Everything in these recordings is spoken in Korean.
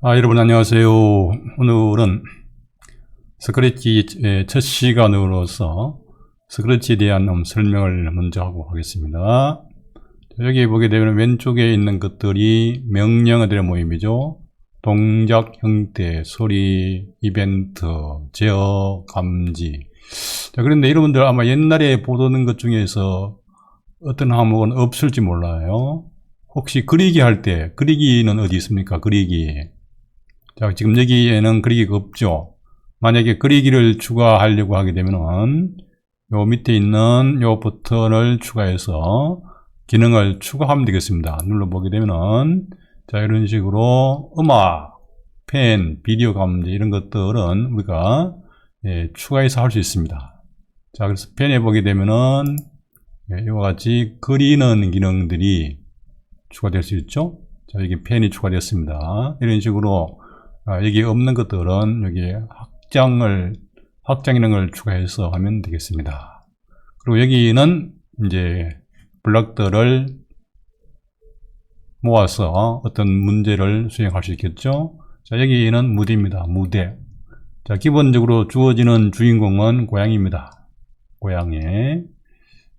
아, 여러분 안녕하세요. 오늘은 스크래치 첫 시간으로서 스크래치에 대한 음, 설명을 먼저 하고 하겠습니다. 자, 여기 보게 되면 왼쪽에 있는 것들이 명령어들의 모임이죠. 동작, 형태, 소리, 이벤트, 제어, 감지. 자, 그런데 여러분들 아마 옛날에 보던 것 중에서 어떤 항목은 없을지 몰라요. 혹시 그리기 할 때, 그리기는 어디 있습니까? 그리기. 자, 지금 여기에는 그리기가 없죠. 만약에 그리기를 추가하려고 하게 되면은 요 밑에 있는 요 버튼을 추가해서 기능을 추가하면 되겠습니다. 눌러보게 되면은 자, 이런 식으로 음악, 펜, 비디오 감지 이런 것들은 우리가 예, 추가해서 할 수 있습니다. 자, 그래서 펜에 보게 되면은 예, 이와 같이 그리는 기능들이 추가될 수 있죠. 자, 여기 펜이 추가되었습니다. 이런 식으로 아, 여기 없는 것들은 여기 확장을 확장 기능을 추가해서 하면 되겠습니다. 그리고 여기는 이제 블럭들을 모아서 어떤 문제를 수행할 수 있겠죠. 자, 여기는 무대입니다. 무대. 자, 기본적으로 주어지는 주인공은 고양이입니다. 고양이.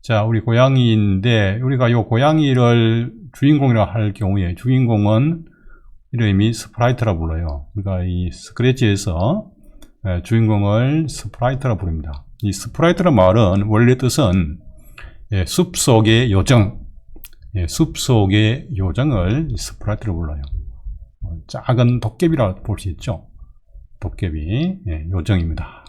자, 우리 고양이인데 우리가 이 고양이를 주인공이라 할 경우에 주인공은 이름이 스프라이트라 불러요. 그러니까 이 스크래치에서 예, 주인공을 스프라이트라 부릅니다. 이 스프라이트라 말은 원래 뜻은 예, 숲 속의 요정, 예, 숲 속의 요정을 스프라이트라 불러요. 어, 작은 도깨비라 볼수 있죠. 도깨비 예, 요정입니다.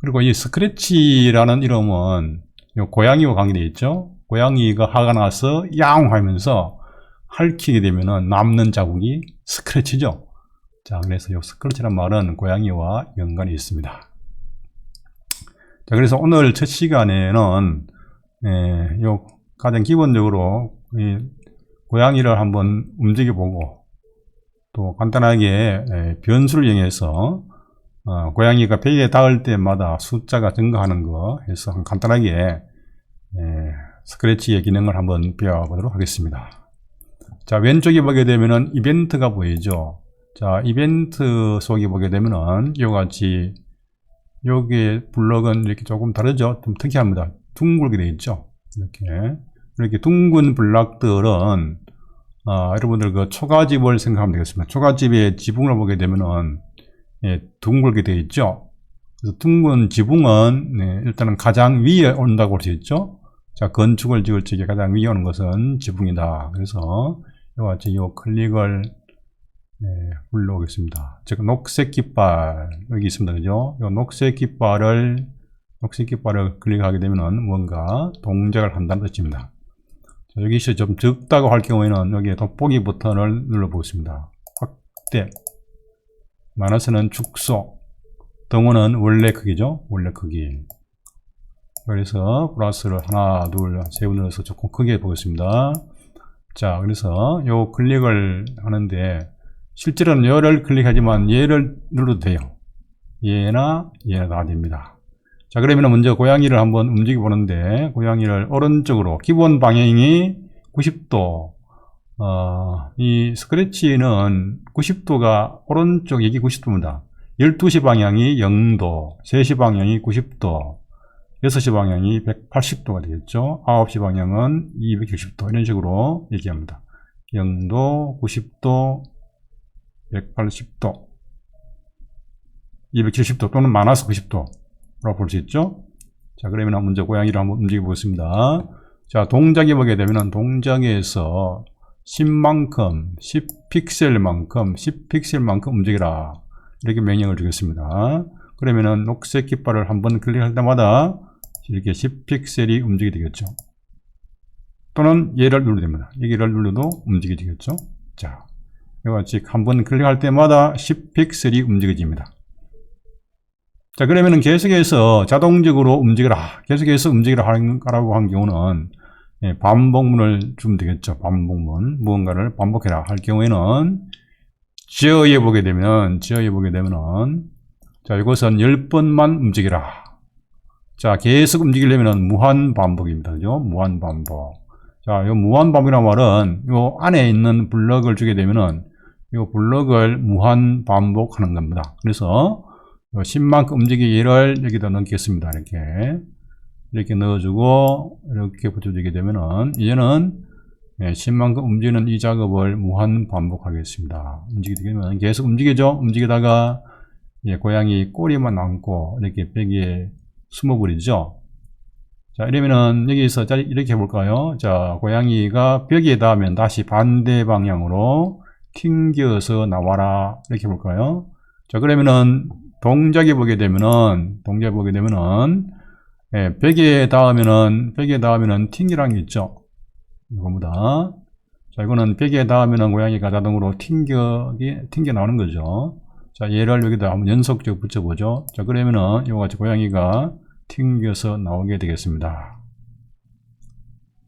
그리고 이 스크래치라는 이름은 요 고양이와 관계되어 있죠. 고양이가 화가 나서 야옹 하면서 핥히게 되면은 남는 자국이 스크래치죠. 자, 그래서 이 스크래치란 말은 고양이와 연관이 있습니다. 자, 그래서 오늘 첫 시간에는 예, 요 가장 기본적으로 이 고양이를 한번 움직여보고 또 간단하게 예, 변수를 이용해서 어, 고양이가 벽에 닿을 때마다 숫자가 증가하는 거 해서 간단하게 예, 스크래치의 기능을 한번 배워보도록 하겠습니다. 자, 왼쪽에 보게 되면은 이벤트가 보이죠. 자, 이벤트 속에 보게 되면은 이와 같이 여기 블럭은 이렇게 조금 다르죠. 좀 특이합니다. 둥글게 되어 있죠. 이렇게. 이렇게 둥근 블럭들은 아, 여러분들 그 초가집을 생각하면 되겠습니다. 초가집의 지붕을 보게 되면은 예, 둥글게 되어 있죠. 그래서 둥근 지붕은 네, 일단은 가장 위에 온다고 볼 수 있죠. 자, 건축을 지을 적에 가장 오는 것은 지붕이다. 그래서 이와 같이 이 클릭을 네, 불러오겠습니다. 즉 녹색 깃발 여기 있습니다. 그죠? 이 녹색 깃발을 녹색 깃발을 클릭하게 되면은 뭔가 동작을 한다는 뜻입니다. 자, 여기서 좀 적다고 할 경우에는 여기 돋보기 버튼을 눌러보겠습니다. 확대 마이너스는 축소 등호는 원래 크기죠. 원래 크기 그래서 플러스를 하나 둘 세 번 눌러서 조금 크게 보겠습니다. 자, 그래서 요 클릭을 하는데 실제로는 얘를 클릭하지만 얘를 눌러도 돼요. 얘나 얘나 다 됩니다. 자, 그러면 먼저 고양이를 한번 움직여 보는데 고양이를 오른쪽으로 기본 방향이 90도 어, 이 스크래치는 90도가 오른쪽 여기 90도입니다. 12시 방향이 0도, 3시 방향이 90도, 6시 방향이 180도가 되겠죠. 9시 방향은 270도 이런 식으로 얘기합니다. 0도, 90도, 180도, 270도 또는 많아서 90도라고 볼 수 있죠. 자 그러면 먼저 고양이를 한번 움직여 보겠습니다. 자 동작에 보게 되면 동작에서 10만큼, 10픽셀만큼, 10픽셀만큼 움직여라. 이렇게 명령을 주겠습니다. 그러면은 녹색 깃발을 한번 클릭할 때마다 이렇게 10픽셀이 움직이게 되겠죠. 또는 얘를 눌러도 됩니다. 여기를 눌러도 움직여지겠죠. 자, 이와 같이 한 번 클릭할 때마다 10픽셀이 움직여집니다. 자, 그러면은 계속해서 자동적으로 움직여라. 계속해서 움직여라 하라고 한 경우는 예, 반복문을 주면 되겠죠. 반복문. 무언가를 반복해라 할 경우에는 지어에 보게 되면, 지어에 보게 되면은, 자, 이것은 10번만 움직여라. 자, 계속 움직이려면 무한 반복입니다. 그죠? 무한 반복. 자, 이 무한 반복이라는 말은 이 안에 있는 블럭을 주게 되면은 이 블럭을 무한 반복하는 겁니다. 그래서 10만큼 움직이기를 여기다 넣겠습니다. 이렇게. 이렇게 넣어주고, 이렇게 붙여주게 되면은, 이제는 10만큼 움직이는 이 작업을 무한 반복하겠습니다. 움직이게 되면 계속 움직이죠? 움직이다가, 예, 고양이 꼬리만 남고, 이렇게 벽에 숨어버리죠? 자, 이러면은 여기서 자, 이렇게 해볼까요? 자, 고양이가 벽에 닿으면 다시 반대 방향으로 튕겨서 나와라. 이렇게 해볼까요? 자, 그러면은 동작해 보게 되면은, 동작해 보게 되면은, 예, 벽에 닿으면은, 벽에 닿으면은 튕기라는 게 있죠. 이겁니다. 자, 이거는 벽에 닿으면은 고양이가 자동으로 튕겨, 튕겨 나오는 거죠. 자, 얘를 여기다 한번 연속적으로 붙여보죠. 자, 그러면은 이와 같이 고양이가 튕겨서 나오게 되겠습니다.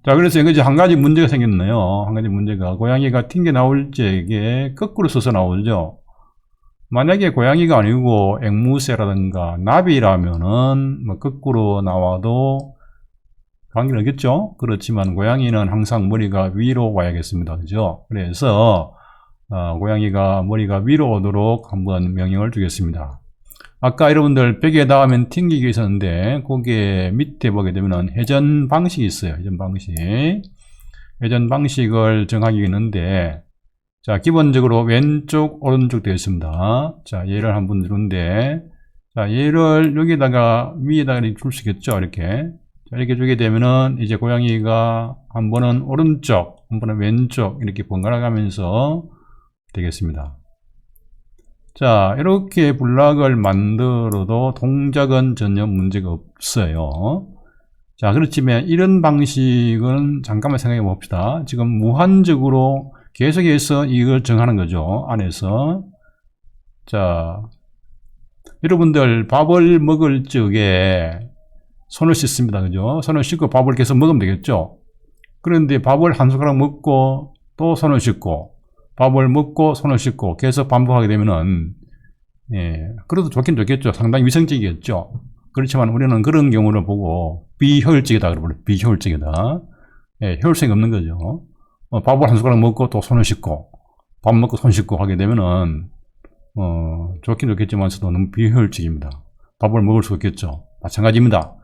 자, 그래서 이제 한 가지 문제가 생겼네요. 한 가지 문제가 고양이가 튕겨 나올 적에 거꾸로 서서 나오죠. 만약에 고양이가 아니고 앵무새라든가 나비라면은 뭐 거꾸로 나와도 관계는 없겠죠. 그렇지만 고양이는 항상 머리가 위로 와야겠습니다. 그죠? 그래서 어, 고양이가 머리가 위로 오도록 한번 명령을 주겠습니다. 아까 여러분들 벽에 닿으면 튕기기 있었는데 거기에 밑에 보게 되면 회전 방식이 있어요. 회전 방식. 회전 방식을 정하기 있는데 자 기본적으로 왼쪽 오른쪽 되어 있습니다. 자 얘를 한번 누른데 자 얘를 여기다가 위에다가 줄 수 있겠죠. 이렇게 자, 이렇게 주게 되면은 이제 고양이가 한 번은 오른쪽 한 번은 왼쪽 이렇게 번갈아 가면서 되겠습니다. 자, 이렇게 블락을 만들어도 동작은 전혀 문제가 없어요. 자, 그렇지만 이런 방식은 잠깐만 생각해 봅시다. 지금 무한적으로 계속해서 이걸 정하는 거죠. 안에서. 자, 여러분들 밥을 먹을 적에 손을 씻습니다. 그죠? 손을 씻고 밥을 계속 먹으면 되겠죠? 그런데 밥을 한 숟가락 먹고 또 손을 씻고 밥을 먹고 손을 씻고 계속 반복하게 되면은 예, 그래도 좋긴 좋겠죠. 상당히 위생적이겠죠. 그렇지만 우리는 그런 경우를 보고 비효율적이다 그러고 비효율적이다. 예, 효율성이 없는 거죠. 어, 밥을 한 숟가락 먹고 또 손을 씻고 밥 먹고 손 씻고 하게 되면은 어, 좋긴 좋겠지만서도 너무 비효율적입니다. 밥을 먹을 수 없겠죠. 마찬가지입니다.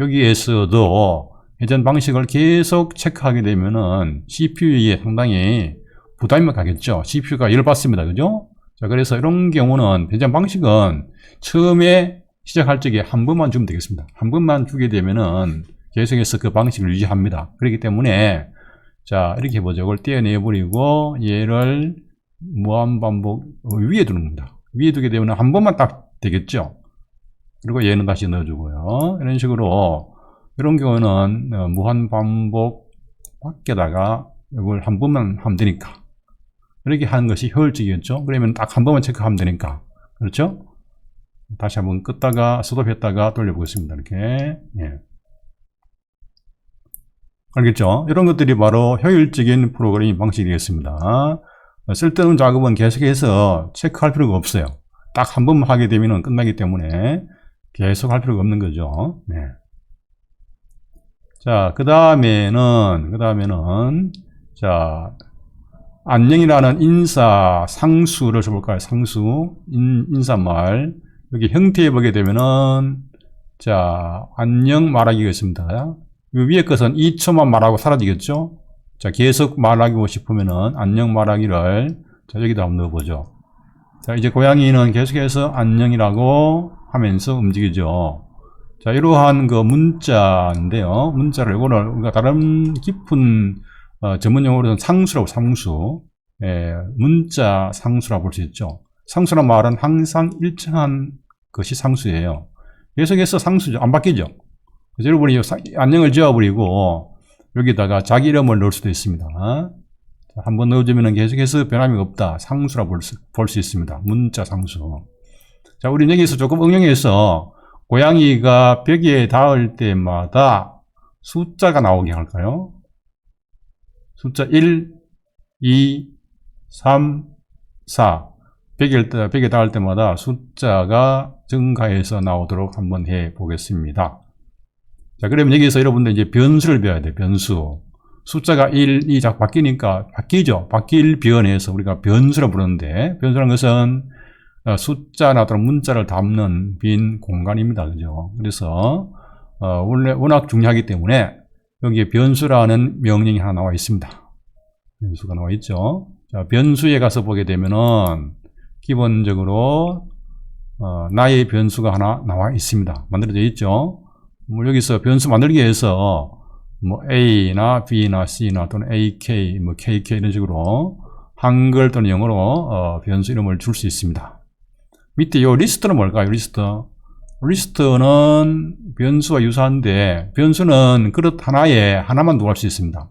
여기에서도 회전 방식을 계속 체크하게 되면은 CPU에 상당히 부담이 가겠죠. CPU가 열받습니다. 그죠? 자, 그래서 이런 경우는 배정 방식은 처음에 시작할 적에 한 번만 주면 되겠습니다. 한 번만 주게 되면은 계속해서 그 방식을 유지합니다. 그렇기 때문에 자, 이렇게 해보죠. 이걸 떼어내버리고 얘를 무한반복 위에 두는 겁니다. 위에 두게 되면 한 번만 딱 되겠죠. 그리고 얘는 다시 넣어주고요. 이런 식으로 이런 경우는 어, 무한반복 밖에다가 이걸 한 번만 하면 되니까 이렇게 하는 것이 효율적이겠죠. 그러면 딱 한 번만 체크하면 되니까. 그렇죠? 다시 한번 끄다가 스톱했다가 돌려보겠습니다. 이렇게. 예. 알겠죠? 이런 것들이 바로 효율적인 프로그래밍 방식이 되겠습니다. 쓸데없는 작업은 계속해서 체크할 필요가 없어요. 딱 한 번만 하게 되면 끝나기 때문에 계속 할 필요가 없는 거죠. 네. 자, 그 다음에는, 그 다음에는, 자, 안녕이라는 인사 상수를 줘볼까요? 상수 인, 인사말 여기 형태에 보게 되면은 자 안녕 말하기가 있습니다. 위에 것은 2초만 말하고 사라지겠죠? 자 계속 말하고 싶으면은 안녕 말하기를 자 여기다 한번 넣어보죠. 자 이제 고양이는 계속해서 안녕이라고 하면서 움직이죠. 자 이러한 그 문자인데요. 문자를 이거를 우리가 다른 깊은 어, 전문 용어로는 상수라고 상수. 예, 문자 상수라고 볼 수 있죠. 상수란 말은 항상 일정한 것이 상수예요. 계속해서 상수죠. 안 바뀌죠. 그래서 여러분이 안녕을 지워버리고 여기다가 자기 이름을 넣을 수도 있습니다. 한번 넣어주면 계속해서 변함이 없다. 상수라 볼 수, 볼 수 있습니다. 문자 상수. 자, 우리 여기서 조금 응용해서 고양이가 벽에 닿을 때마다 숫자가 나오게 할까요? 숫자 1, 2, 3, 4. 100에, 100에 닿을 때마다 숫자가 증가해서 나오도록 한번 해 보겠습니다. 자, 그러면 여기서 여러분들 이제 변수를 배워야 돼요. 변수. 숫자가 1, 2 자꾸 바뀌니까 바뀌죠. 바뀔 변에서 우리가 변수라 부르는데 변수라는 것은 어, 숫자나 또는 문자를 담는 빈 공간입니다. 그죠? 그래서 어, 원래 워낙 중요하기 때문에 여기에 변수라는 명령이 하나 나와 있습니다. 변수가 나와 있죠. 자, 변수에 가서 보게 되면은 기본적으로 어, 나의 변수가 하나 나와 있습니다. 만들어져 있죠. 뭐 여기서 변수 만들기 위해서 뭐 A나 B나 C나 또는 AK, 뭐 KK 이런 식으로 한글 또는 영어로 어, 변수 이름을 줄 수 있습니다. 밑에 요 리스트는 뭘까요? 리스트. 리스트는 변수와 유사한데 변수는 그릇 하나에 하나만 두고할 수 있습니다.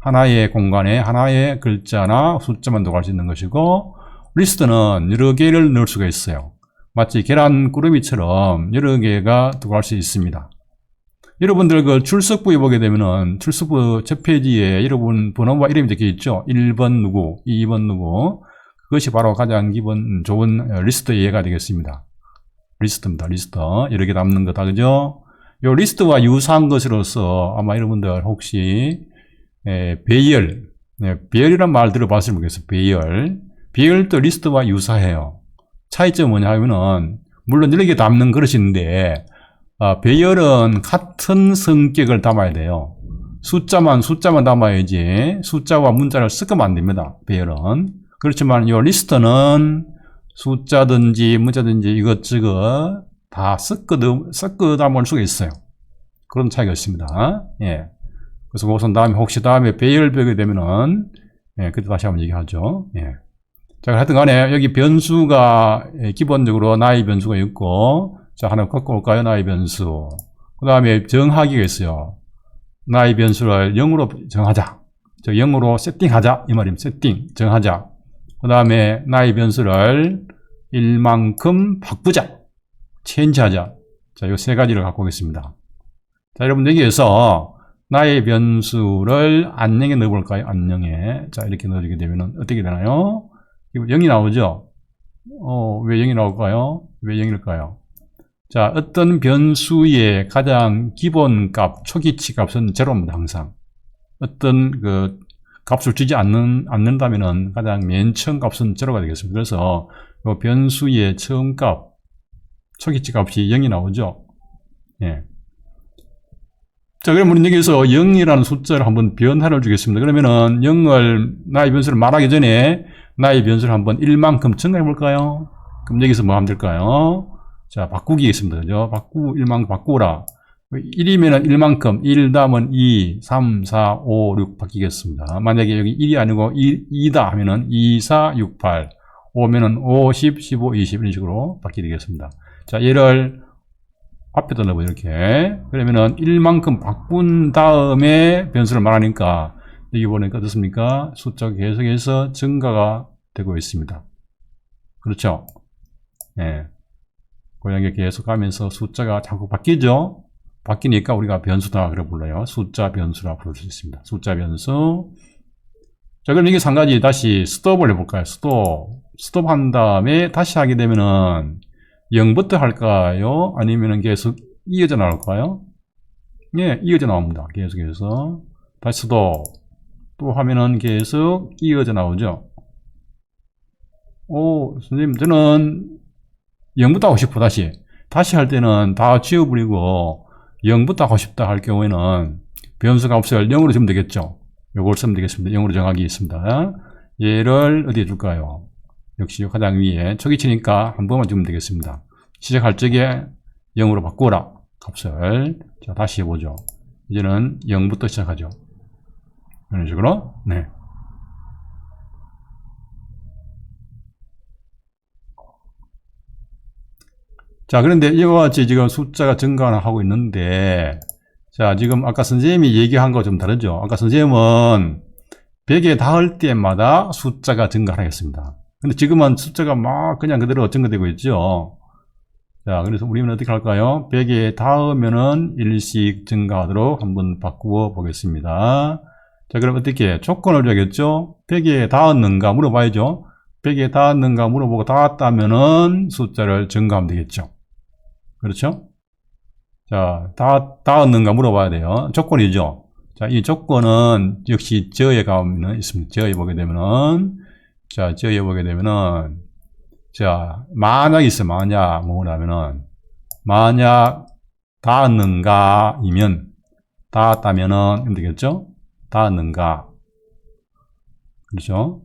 하나의 공간에 하나의 글자나 숫자만 두고할 수 있는 것이고 리스트는 여러 개를 넣을 수가 있어요. 마치 계란 꾸러미처럼 여러 개가 두고할 수 있습니다. 여러분들 그 출석부에 보게 되면은 출석부 첫 페이지에 여러분 번호와 이름이 적혀 있죠. 1번 누구, 2번 누구. 그것이 바로 가장 기본 좋은 리스트 예가 되겠습니다. 리스트입니다. 리스트. 개 담는 거다. 그죠? 요 리스트와 유사한 것으로서 아마 여러분들 혹시 에, 배열, 네, 배열이란 말 들어봤으면 모르겠어요. 배열. 배열도 리스트와 유사해요. 차이점은 뭐냐 하면은 물론 개 담는 그릇인데 아, 배열은 같은 성격을 담아야 돼요. 숫자만 숫자만 담아야지 숫자와 문자를 섞으면 안 됩니다. 배열은 그렇지만 이 리스트는 숫자든지 문자든지 이것저것 다 섞어 섞어 담을 수가 있어요. 그런 차이가 있습니다. 예. 그래서 우선 다음에 혹시 다음에 배열 배게 되면은 예, 그때 다시 한번 얘기하죠. 예. 자, 하여튼 간에 여기 변수가 예, 기본적으로 나의 변수가 있고 자, 하나 갖고 올까요? 나의 변수. 그 다음에 정하기가 있어요. 나의 변수를 0으로 정하자. 저 0으로 세팅하자. 이 말입니다. 세팅, 정하자. 그 다음에 나의 변수를 1만큼 바꾸자. 체인지하자. 자, 이 세 가지를 갖고 오겠습니다. 자, 여러분 여기에서 나의 변수를 안녕에 넣어볼까요? 안녕에. 자, 이렇게 넣어주게 되면 어떻게 되나요? 0이 나오죠? 어, 왜 0이 나올까요? 왜 0일까요? 자, 어떤 변수의 가장 기본 값, 초기치 값은 제로입니다, 항상. 어떤 그 값을 주지 않는, 않는다면은 가장 맨 처음 값은 제로가 되겠습니다. 그래서 이 변수의 처음 값, 초기치 값이 0이 나오죠. 예. 자, 우리 여기서 0이라는 숫자를 한번 변화를 주겠습니다. 그러면은 0을 나의 변수를 말하기 전에 나의 변수를 한번 1만큼 증가해 볼까요? 그럼 여기서 뭐 하면 될까요? 자, 바꾸기 있습니다. 그죠? 바꾸, 1만큼 바꾸라. 1이면은 1만큼, 1 다음은 2, 3, 4, 5, 6 바뀌겠습니다. 만약에 여기 1이 아니고 2, 다 하면은 2, 4, 6, 8, 5면은 5, 10, 15, 20 이런 식으로 바뀌게 되겠습니다. 자, 얘를 앞에다 넣어요, 이렇게. 그러면은 1만큼 바꾼 다음에 변수를 말하니까 여기 보니까 어떻습니까? 숫자가 계속해서 증가가 되고 있습니다. 그렇죠? 예. 네. 고양이 계속 가면서 숫자가 자꾸 바뀌죠? 바뀌니까 우리가 변수다 그래 불러요. 숫자 변수라 부를 수 있습니다. 숫자 변수. 자, 그럼 이게 한 가지 다시 스톱을 해볼까요? 스톱. 스톱 한 다음에 다시 하게 되면은 0부터 할까요? 아니면은 계속 이어져 나올까요? 예, 이어져 나옵니다. 계속해서. 다시 스톱. 또 하면은 계속 이어져 나오죠. 오, 선생님, 저는 0부터 하고 싶어, 다시. 다시 할 때는 다 지워버리고 0부터 하고 싶다 할 경우에는 변수가 없어요. 0으로 주면 되겠죠. 요걸 쓰면 되겠습니다. 0으로 정하기 있습니다. 얘를 어디에 줄까요? 역시 가장 위에 초기 치니까 한 번만 주면 되겠습니다. 시작할 적에 0으로 바꾸라. 값을. 자, 다시 해보죠. 이제는 0부터 시작하죠. 이런 식으로. 네. 자, 그런데 이와 같이 지금 숫자가 증가를 하고 있는데, 자, 지금 아까 선생님이 얘기한 거 좀 다르죠? 아까 선생님은 100에 닿을 때마다 숫자가 증가하겠습니다. 근데 지금은 숫자가 막 그냥 그대로 증가되고 있죠? 자, 그래서 우리는 어떻게 할까요? 100에 닿으면은 일씩 증가하도록 한번 바꾸어 보겠습니다. 자, 그럼 어떻게 조건을 줘야겠죠? 100에 닿았는가 물어봐야죠. 100에 닿았는가 물어보고 닿았다면은 숫자를 증가하면 되겠죠. 그렇죠? 자, 다, 닿았는가 물어봐야 돼요. 조건이죠. 자, 이 조건은 역시 저에 가면 있습니다. 저에 보게 되면은, 자, 저에 보게 되면은, 자, 만약 있어, 만약, 뭐냐면은, 만약 닿았는가이면, 닿았다면은, 되겠죠? 닿았는가. 그렇죠?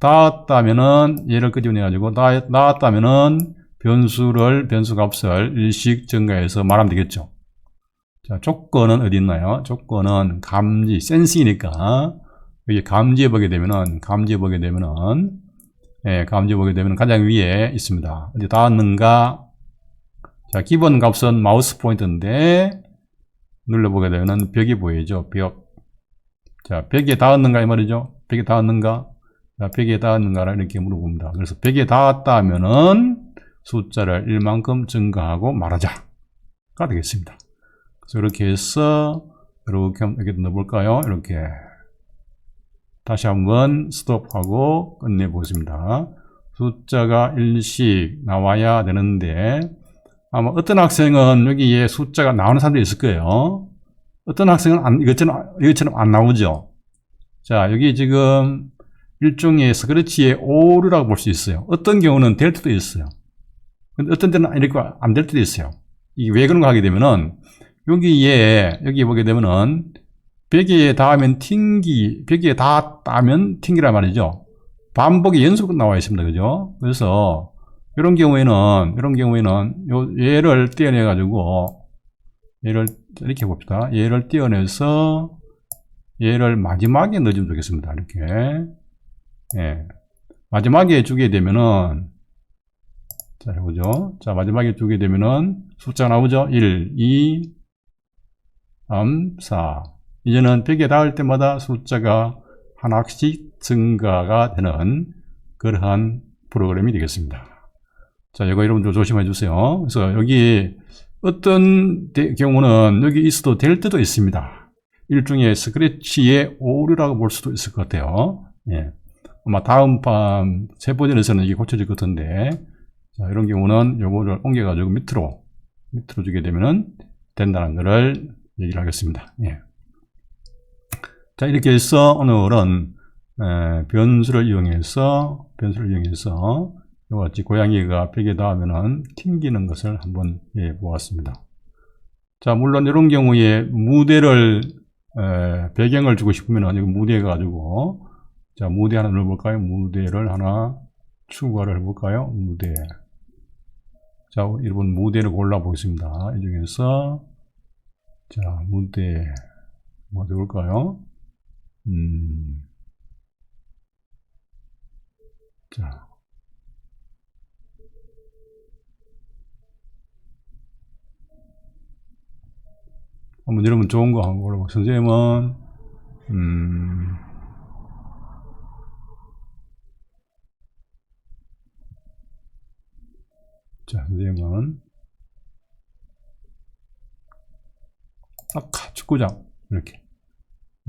닿았다면은, 얘를 끄집어내가지고, 닿- 닿았다면은, 변수를, 변수 값을 일식 증가해서 말하면 되겠죠? 자, 조건은 어디 있나요? 조건은 감지, 센스이니까, 여기 감지해 보게 되면은, 감지해 보게 되면은, 예, 감지해 보게 되면 가장 위에 있습니다. 어디 닿았는가? 자, 기본 값은 마우스 포인트인데, 눌러보게 되면은 벽이 보이죠? 벽. 자, 벽에 닿았는가? 이 말이죠? 벽에 닿았는가? 자, 벽에 닿았는가를 이렇게 물어봅니다. 그래서 벽에 닿았다 하면은 숫자를 1만큼 증가하고 말하자가 되겠습니다. 그래서 이렇게 해서 이렇게 이렇게 넣어볼까요? 이렇게 다시 한번 스톱하고 끝내보겠습니다. 숫자가 일씩 나와야 되는데 아마 어떤 학생은 여기에 숫자가 나오는 사람도 있을 거예요. 어떤 학생은 안, 이것처럼, 이것처럼 안 나오죠. 자, 여기 지금 일종의 스크래치의 오류라고 볼 수 있어요. 어떤 경우는 될 때도 있어요. 근데 어떤 때는 이렇게 안 될 때도 있어요. 이게 왜 그런가 하게 되면은 여기에 여기 보게 되면은 벽에 닿으면 튕기 벽에 닿았다면 튕기란 말이죠. 반복의 연속으로 나와 있습니다. 그죠? 그래서 이런 경우에는 이런 경우에는 요 얘를 떼어내 가지고 얘를 이렇게 봅시다. 얘를 떼어내서 얘를 마지막에 넣어주면 되겠습니다. 이렇게 예. 마지막에 주게 되면은 자, 해보죠. 자, 마지막에 주게 되면은 숫자가 나오죠? 1, 2, 3, 4. 이제는 100에 닿을 때마다 숫자가 하나씩 증가가 되는 그러한 프로그램이 되겠습니다. 자, 이거 여러분들 조심해 주세요. 그래서 여기 어떤 대- 경우는 여기 있어도 될 때도 있습니다. 일종의 스크래치의 오류라고 볼 수도 있을 것 같아요. 예. 아마 다음 판세 버전에서는 이게 고쳐질 것 같은데, 자, 이런 경우는 요거를 옮겨가지고 밑으로, 밑으로 주게 되면은 된다는 것을 얘기를 하겠습니다. 예. 자, 이렇게 해서 오늘은 에, 변수를 이용해서, 변수를 이용해서 이와 같이 고양이가 벽에 닿으면은 튕기는 것을 한번 예, 보았습니다. 자, 물론 이런 경우에 무대를, 에, 배경을 주고 싶으면은 여기 무대 가지고, 자, 무대 하나 넣어볼까요? 무대를 하나 추가를 해볼까요? 무대. 자, 여러분 무대를 골라보겠습니다. 이 중에서, 자, 무대, 뭐 넣을까요? 음, 자. 한번 여러분 좋은 거 한번 골라보 선생님은, 음, 자, 선생님은, 아까 축구장, 이렇게.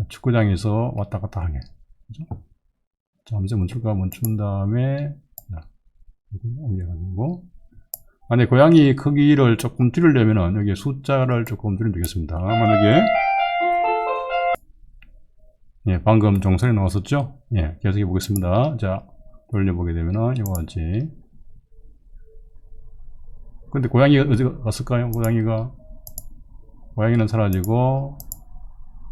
축구장에서 왔다 갔다 하게. 그죠? 자, 함수 멈출까 멈춘 다음에, 옮겨가지고. 만약 고양이 크기를 조금 줄이려면은, 여기 숫자를 조금 줄이면 되겠습니다. 만약에, 예, 방금 정선이 나왔었죠? 예, 계속해 보겠습니다. 자, 돌려보게 되면은, 이거 같이. 근데 고양이가 어디 갔을까요? 고양이가. 고양이는 사라지고,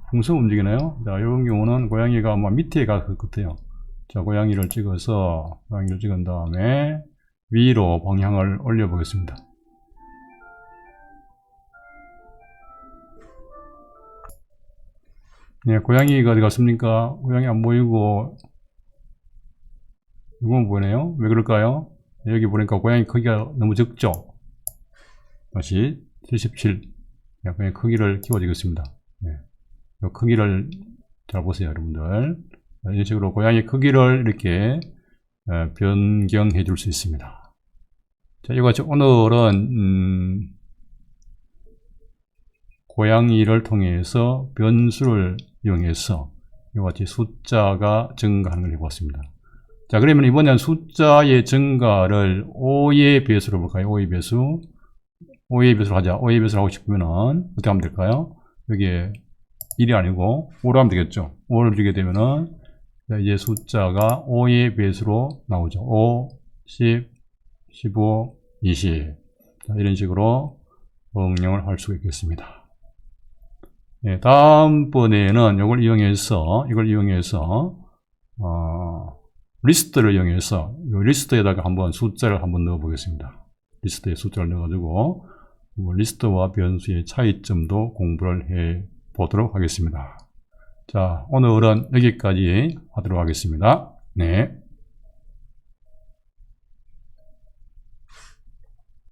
풍선 움직이나요? 자, 이런 경우는 고양이가 아마 밑에 갔을 것 같아요. 자, 고양이를 찍어서, 고양이를 찍은 다음에 위로 방향을 올려 보겠습니다. 네, 고양이가 어디 갔습니까? 고양이 안 보이고, 이건 보이네요? 왜 그럴까요? 여기 보니까 고양이 크기가 너무 적죠? 다시 77. 네, 고양이 크기를 키워주겠습니다. 네. 요 크기를 잘 보세요, 여러분들. 이런 식으로 고양이 크기를 이렇게 어, 변경해 줄 수 있습니다. 자, 이거 같이 오늘은 음, 고양이를 통해서 변수를 이용해서 이와 같이 숫자가 증가하는 걸 해보았습니다. 자, 그러면 이번엔 숫자의 증가를 5의 배수로 볼까요? 5의 배수. 5의 배수로 하자. 5의 배수를 하고 싶으면 어떻게 하면 될까요? 여기에 1이 아니고 5로 하면 되겠죠. 5를 주게 되면은 자, 이제 숫자가 5의 배수로 나오죠. 5, 10, 15, 20. 자, 이런 식으로 응용을 할 수가 있겠습니다. 예, 다음번에는 이걸 이용해서, 이걸 이용해서, 어, 리스트를 이용해서, 이 리스트에다가 한번 숫자를 한번 넣어 보겠습니다. 리스트에 숫자를 넣어가지고, 뭐 리스트와 변수의 차이점도 공부를 해 보도록 하겠습니다. 자, 오늘은 여기까지 하도록 하겠습니다. 네.